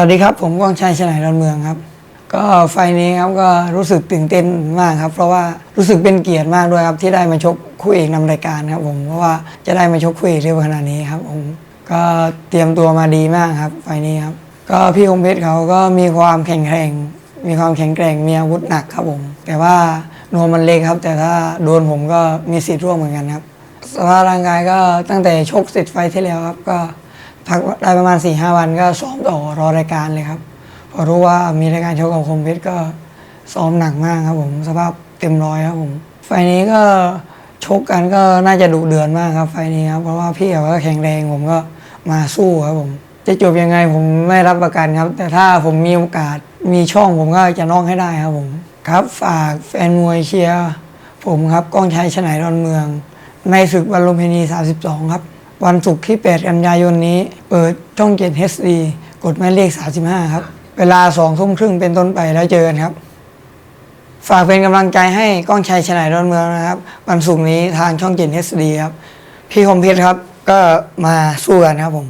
วัสดีครับ ผมก้องชัยชนายดอนเมืองครับ ก็ไฟนี้ครับก็รู้สึกตื่นเต้นมากครับ เพราะว่ารู้สึกเป็นเกียรติมากด้วยครับที่ได้มาชกคู่เอกนำรายการครับผมเพราะว่าจะได้มาชกคู่เอกเร็วขนาดนี้ครับผมก็เตรียมตัวมาดีมากครับ ไฟนี้ครับ ก็พี่คมเพชรเขาก็มีความแข็งแกร่ง มีความแข็งแกร่งมีอาวุธหนักครับผมแต่ว่านวมมันเล็กครับ แต่ถ้าโดนผมก็มีสิทธิ์ร่วมเหมือนกันครับสภาพร่างกายก็ตั้งแต่ชกเสร็จไฟที่แล้วครับก็ พักได้ประมาณ4ีหวันก็ซ้อมต่อรอรายการเลยครับ พอรู้ว่ามีรายการชกกับคมเพชรก็ซ้อมหนักมากครับผมสภาพเต็มร้อยครับผมไฟล์นี้ก็ชกกันก็น่าจะดุเดือดมากครับ ไฟล์นี้ครับเพราะว่าพี่เขาก็แข็งแรงผมก็มาสู้ครับผม จะจบยังไงผมไม่รับประกันครับ แต่ถ้าผมมีโอกาสมีช่องผมก็จะน้องให้ได้ครับผมครับฝากแฟนมวยเชียร์ผมครับก้องชัยชนายดอนเมือง ในศึกวันลุมพินี 32 ครับ วันศุกร์ที่ 8 กันยายนนี้ เปิดช่องเจ็ด HD กดหมายเลข 35 ครับ เวลา2ทุ่มครึ่งเป็นต้นไปแล้วเจอกันครับ ฝากเป็นกำลังใจให้ก้องชัยชนายรอนเมืองนะครับ วันศุกร์นี้ทางช่องเจ็ด HD ครับ พี่คมเพชรครับ ก็มาสู้กันครับผม